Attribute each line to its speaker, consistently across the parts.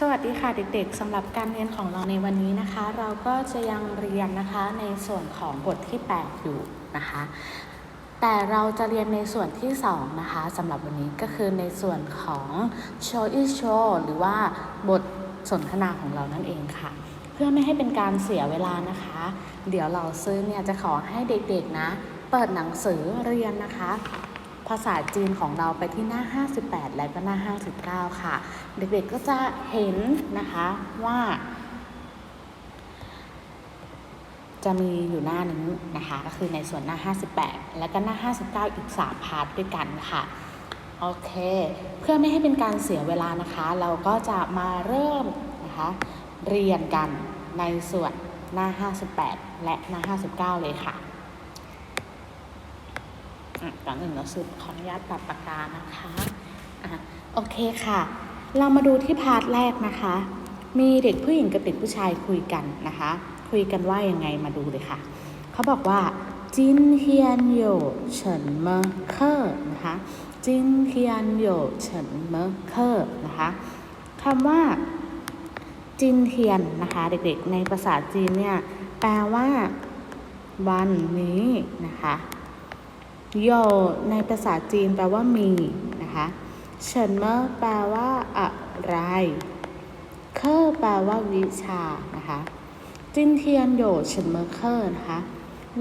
Speaker 1: สวัสดีค่ะเด็กๆสำหรับการเรียนของเราในวันนี้นะคะ เราก็จะยังเรียนนะคะในส่วนของบทที่ 8 อยู่นะคะ แต่เราจะเรียนในส่วนที่ 2 นะคะสำหรับวันนี้ก็คือในส่วนของ show is show หรือว่าบทสนทนาของเรานั่นเองค่ะ เพื่อไม่ให้เป็นการเสียเวลานะคะ เดี๋ยวเราซื้อเนี่ยจะขอให้เด็กๆนะ เปิดหนังสือเรียนนะคะ ภาษาจีนของเราไปที่หน้า 58 และก็หน้า 59 ค่ะ เด็กๆก็จะเห็นนะคะว่า จะมีอยู่หน้านี้นะคะ ก็คือในส่วนหน้า 58 และก็หน้า 59 อีก 3 พาร์ทด้วยกันค่ะโอเค เพื่อไม่ให้เป็นการเสียเวลานะคะ เราก็จะมาเริ่มนะคะเรียนกันในส่วนหน้า 58 และหน้า 59 เลยค่ะ อะก่อนอื่นเราซื้อขออนุญาตปรับปากกานะคะอะโอเคค่ะ เรามาดูที่พาร์ทแรกนะคะ มีเด็กผู้หญิงกับเด็กผู้ชายคุยกันนะคะ คุยกันว่ายังไงมาดูเลยค่ะ เขาบอกว่าจินเทียนโยเฉินเมอเคอร์นะคะจินเทียนโยเฉินเมอเคอร์นะคะคำว่าจินเทียนนะคะ เด็กๆ ในภาษาจีนเนี่ย แปลว่า วันนี้นะคะ โยในภาษาจีนแปลว่ามีนะคะเฉินเมอแปลว่าอะไร เคอร์แปลว่าวิชานะคะจินเทียนโยเฉินเมอเคอร์นะคะ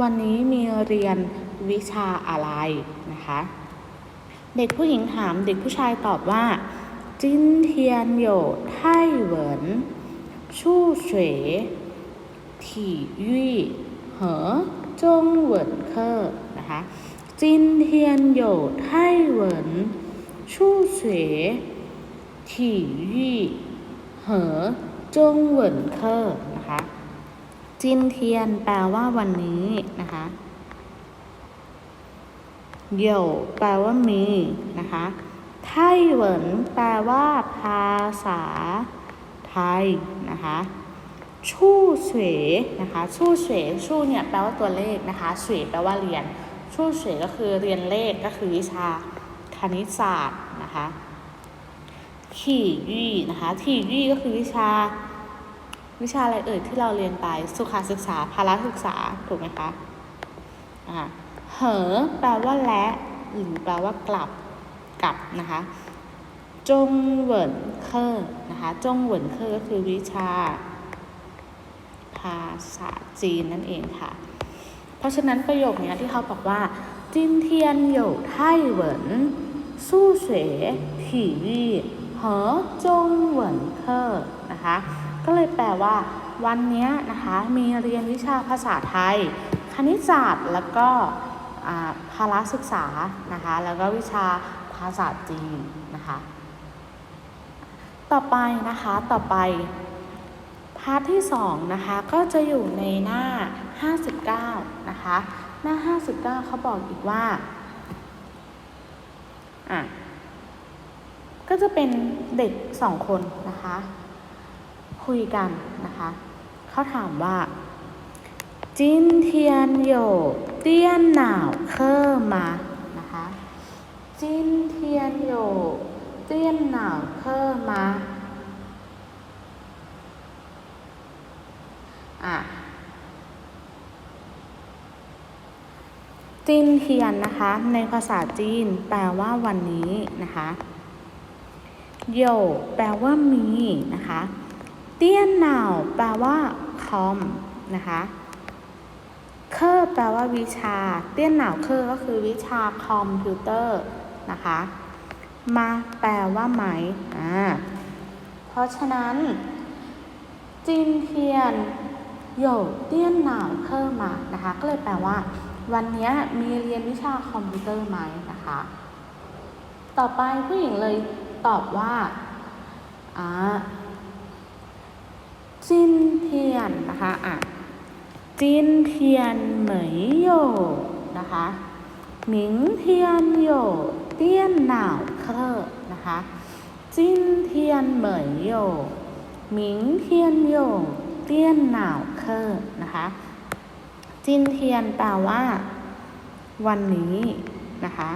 Speaker 1: วันนี้มีเรียนวิชาอะไรนะคะ เด็กผู้หญิงถามเด็กผู้ชายตอบว่าจินเทียนโยไต้เหวินชู่เฉวยถี่ยี่เหอจงเหวินเคอร์นะคะ จินเทียนโยไต้หวันชู่เสวถี่ยี่เหนะคะจินเทียนแปลว่าวันนี้นะคะโยแปลว่ามีนะคะไต้หวันแปลว่าภาษาไทยนะคะชู่เสวนะคะชู่เสวชู่เนี่ยแปลว่าตัวเลขนะคะเสวแปลว่าเรียน ชู่เฉยก็คือเรียนเลขก็คือวิชาคณิตศาสตร์นะคะขี่ยี่นะคะขี่ยี่ก็คือวิชาวิชาอะไรเอ่ยที่เราเรียนไปสุขศึกษาภาระศึกษาถูกไหมคะอ่าเหอแปลว่าและหรือแปลว่ากลับกลับนะคะ จงเหวินเคอร์นะคะ จงเหวินเคอร์ก็คือวิชา ภาษาจีนนั่นเองค่ะ เพราะฉะนั้นประโยคนี้ที่เขาบอกว่าจินเทียนอยู่ไต้หวินสู้เสถี่วี่เหอจงเหวินเคอนะคะ ก็เลยแปลว่าวันนี้นะคะมีเรียนวิชาภาษาไทย คณิตศาสตร์แล้วก็ภาระศึกษานะคะแล้วก็วิชาภาษาจีนนะคะต่อไปนะคะต่อไปพาร์ทที่2นะคะก็จะอยู่ในหน้า 59 นะคะ หน้า 59เขาบอกอีกว่าอะก็จะเป็นเด็กสองคนนะคะ คุยกันนะคะเขาถามว่าจินเทียนโยเตี้ยนหนาวเคอร์มานะคะจินเทียนโยเตี้ยนหนาวเคอร์มาอะ จินเทียนนะคะ ในภาษาจีน แปลว่าวันนี้นะคะโยแปลว่ามีนะคะเตี้ยนหนาวแปลว่าคอมนะคะเคอร์แปลว่าวิชา เตี้ยนหนาวเคอร์ก็คือวิชาคอมพิวเตอร์นะคะมาแปลว่าไหมอ่าเพราะฉะนั้น จินเทียนโยเตี้ยนหนาวเคอร์มานะคะ ก็เลยแปลว่า วันนี้มีเรียนวิชาคอมพิวเตอร์ไหมนะคะ ต่อไปผู้หญิงเลยตอบว่าอ่าจินเทียนนะคะอะจินเทียนเหมยโยนะคะหมิงเทียนโยเตี้ยนหนาวเคอร์นะคะจินเทียนเหมยโยหมิงเทียนโยเตี้ยนหนาวเคอร์นะคะ จินเทียนแปลว่า วันนี้นะคะ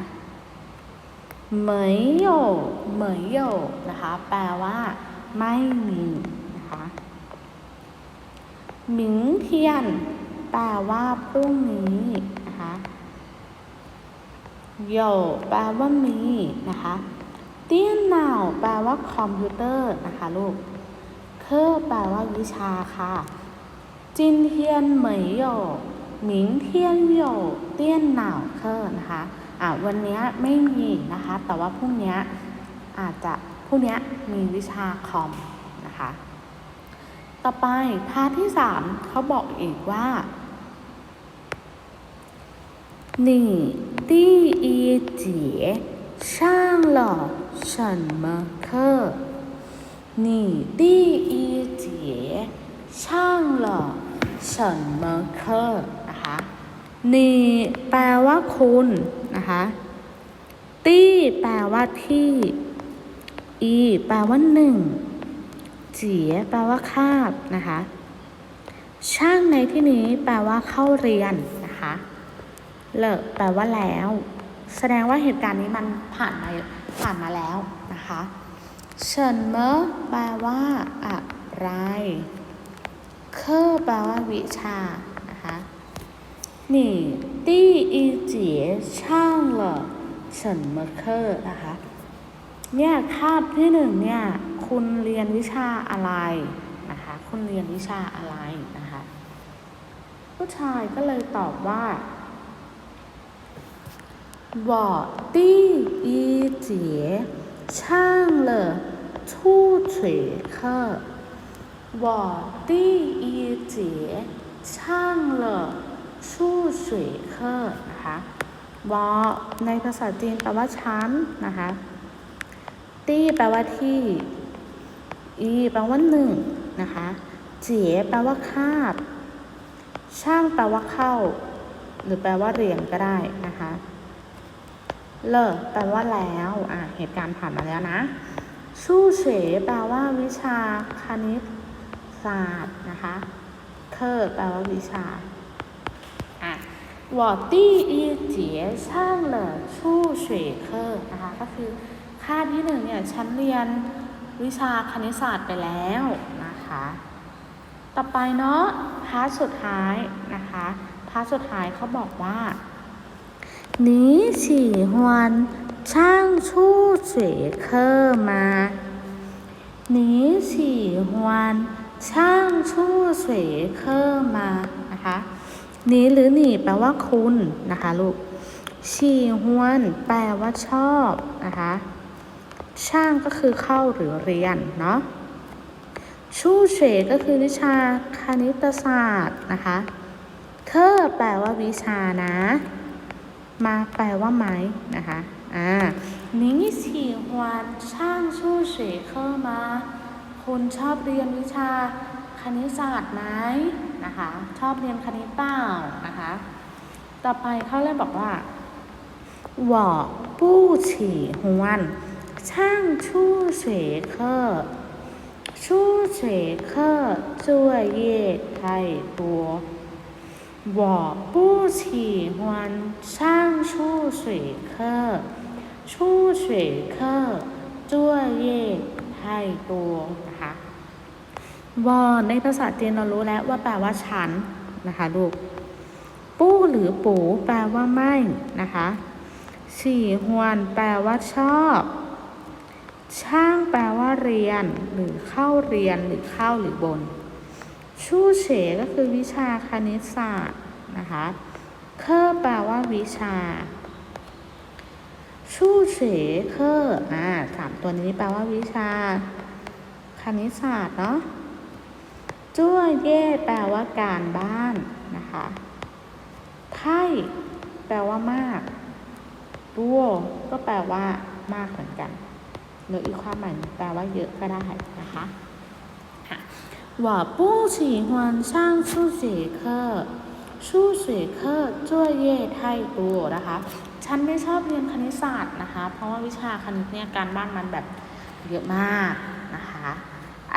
Speaker 1: เหมยโยเหมยโยนะคะ แปลว่า ไม่มีนะคะหมิงเทียน แปลว่าพรุ่งนี้นะคะโยแปลว่ามีนะคะเตี้ยนหนาวแปลว่าคอมพิวเตอร์นะคะลูกเคอแปลว่าวิชาค่ะ จินเทียนเหมยโย หมิงเทียนโยเตี้ยนหนาเคอร์นะคะอ่าวันนี้ไม่มีนะคะ แต่ว่าพรุ่งนี้อาจจะพรุ่งนี้มีวิชาคอมนะคะ ต่อไปพาที่สามเขาบอกอีกว่า你第一节上了什么课你第一节上了什么课 นี่แปลว่าคุณนะคะ ตี้แปลว่าที่ อีแปลว่าหนึ่ง เจียแปลว่าคาบนะคะ ช่างในที่นี้แปลว่าเข้าเรียนนะคะ เลิกแปลว่าแล้ว แสดงว่าเหตุการณ์นี้มันผ่านมาผ่านมาแล้วนะคะเฉินเมอแปลว่าอะไร เคอแปลว่าวิชา นะคะ你第一节上了什么课นะคะ เนี่ยคาบที่หนึ่งเนี่ย คุณเรียนวิชาอะไรนะคะ คุณเรียนวิชาอะไรนะคะ ผู้ชายก็เลยตอบว่า我第一节上了初水课我第一节上了 ชู่สุยเคอร์นะคะวอในภาษาจีนแปลว่าชั้นนะคะตี้แปลว่าที่อีแปลว่าหนึ่งนะคะเจี๋ยแปลว่าคาบ ช่างแปลว่าเข้า หรือแปลว่าเรียงก็ได้นะคะเลิกแปลว่าแล้วอะเหตุการณ์ผ่านมาแล้วนะชู่เฉยแปลว่าวิชาคณิตศาสตร์นะคะเคอร์แปลว่าวิชา 我第一节上了初水课นะคะ ก็คือคาบที่หนึ่งเนี่ย ฉันเรียนวิชาคณิตศาสตร์ไปแล้วนะคะ ต่อไปเนาะพาร์ทสุดท้ายนะคะพาร์ทสุดท้ายเขาบอกว่า你喜欢上初学课吗你喜欢上初学课吗นะคะ นีหรือหนีแปลว่าคุณนะคะลูกฉี่ฮวน แปลว่าชอบนะคะช่างก็คือเข้าหรือเรียนเนาะชู่เฉก็คือวิชาคณิตศาสตร์นะคะเคอแปลว่าวิชานะ มาแปลว่าไม้นะคะอ่านี้ฉี่ฮวนช่างชูเฉเคอมาคุณชอบเรียนวิชาคณิตศาสตร์ไหมะคะ ชอบเรียนคณิตเปล่านะคะ ต่อไปเขาเลยบอกว่าหวอผู้ฉี่หวนช่างชู้เสเคอชู้เสเคอจั่วเย่ไทยตัวหวอผู้ฉี่หวนช่างชู้เสเคอชู้เสเคอจั่วเย่ไทยตัวนะคะ วอในภาษาจีนเรารู้แล้วว่าแปลว่าฉันนะคะลูก ปู้หรือปูแปลว่าไม่นะคะสี่ฮวนแปลว่าชอบ ช่างแปลว่าเรียน หรือเข้าเรียนหรือเข้าหรือบน ชู่เฉก็คือวิชาคณิตศาสตร์นะคะเคอแปลว่าวิชา ชู่เฉเคออ่าสามตัวนี้แปลว่าวิชา คณิตศาสตร์เนาะ จ้วยเย่แปลว่าการบ้านนะคะไข่แปลว่ามากตัวก็แปลว่ามากเหมือนกัน หรืออีกความหมายหนึ่งแปลว่าเยอะก็ได้นะคะค่ะ我不喜欢上数学课数学课作业太多นะคะ ฉันไม่ชอบเรียนคณิตศาสตร์นะคะ เพราะว่าวิชาคณิตเนี่ยการบ้านมันแบบเยอะมากนะคะ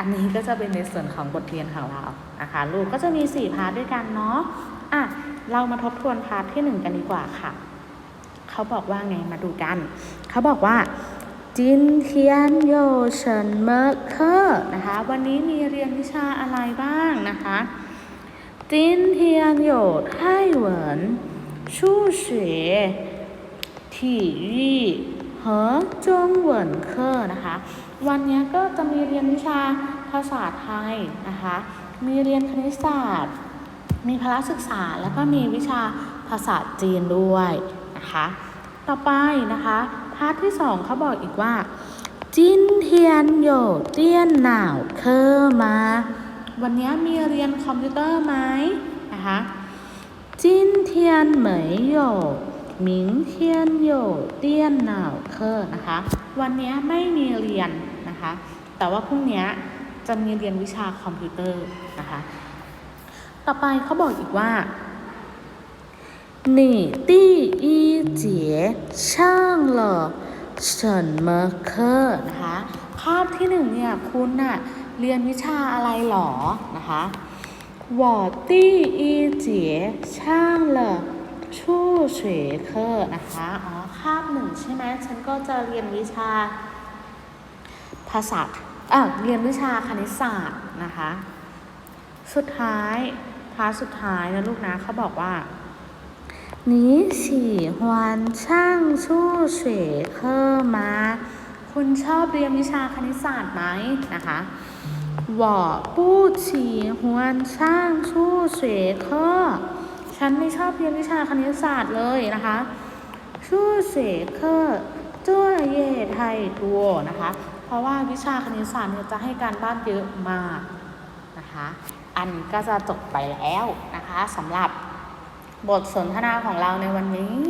Speaker 1: อันนี้ก็จะเป็นในส่วนของบทเรียนของเรานะคะ ลูกก็จะมี 4 พาร์ทด้วยกันเนาะ อ่ะ เรามาทบทวนพาร์ทที่ 1 กันดีกว่าค่ะ เขาบอกว่าไงมาดูกัน เขาบอกว่า จินเทียนโยเฉินเมอเคอร์นะคะ วันนี้มีเรียนวิชาอะไรบ้างนะคะจินเทียนโยไต้หวันชูเฉ体育和中文课นะคะ วันนี้ก็จะมีเรียนวิชาภาษาไทยนะคะ มีเรียนคณิตศาสตร์ มีพละศึกษา แล้วก็มีวิชาภาษาจีนด้วยนะคะ ต่อไปนะคะ พาร์ทที่สองเขาบอกอีกว่า จินเทียนโยเตียนหนาวเคอมา วันนี้มีเรียนคอมพิวเตอร์ไหมนะคะจินเทียนเหมยโยหมิงเทียนโยเตียนหนาวเคอนะคะ วันนี้ไม่มีเรียนนะคะ แต่ว่าพรุ่งนี้จะมีเรียนวิชาคอมพิวเตอร์นะคะ ต่อไปเขาบอกอีกว่า你第一节上了什么课นะคะคาบที่หนึ่งเนี่ยคุณน่ะเรียนวิชาอะไรหรอนะคะ我第一节上了 数学课นะคะอ๋อคาบหนึ่งใช่ไหมฉันก็จะเรียนวิชาภาษาอ่ะเรียนวิชาคณิตศาสตร์นะคะ สุดท้ายพาร์ทสุดท้ายนะลูกนะเขาบอกว่า你喜欢上数学课吗คุณชอบเรียนวิชาคณิตศาสตร์ไหมนะคะ我不喜欢上数学课 ฉันไม่ชอบเรียนวิชาคณิตศาสตร์เลยนะคะชื่อเสเคอร์เจ้อเยไทยตัวนะคะ เพราะว่าวิชาคณิตศาสตร์เนี่ยจะให้การบ้านเยอะมากนะคะ อันก็จะจบไปแล้วนะคะสำหรับบทสนทนาของเราในวันนี้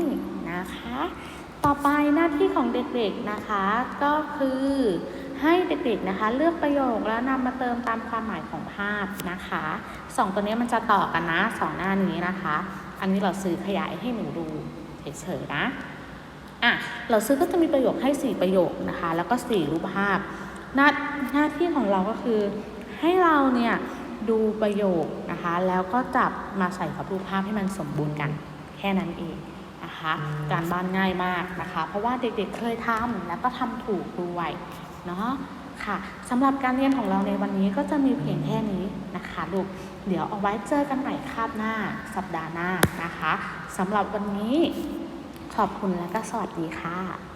Speaker 1: นะคะ ต่อไปหน้าที่ของเด็กๆนะคะก็คือ ให้เด็กๆนะคะ เลือกประโยคแล้วนำมาเติมตามความหมายของภาพนะคะสองตัวนี้มันจะต่อกันนะสองหน้านี้นะคะ อันนี้เราซื้อขยายให้หนูดูเฉยๆนะอะเราซื้อก็จะมีประโยคให้ 4 ประโยคนะคะ แล้วก็ 4 รูปภาพ หน้าหน้าที่ของเราก็คือ ให้เราเนี่ยดูประโยคนะคะ แล้วก็จับมาใส่กับรูปภาพให้มันสมบูรณ์กัน แค่นั้นเองนะคะ การบ้านง่ายมากนะคะ เพราะว่าเด็กๆเคยทำแล้วก็ทำถูกด้วย เนาะค่ะสำหรับการเรียนของเราในวันนี้ก็จะมีเพียงแค่นี้นะคะลูกเดี๋ยวเอาไว้เจอกันใหม่คาบหน้าสัปดาห์หน้านะคะสำหรับวันนี้ขอบคุณและก็สวัสดีค่ะ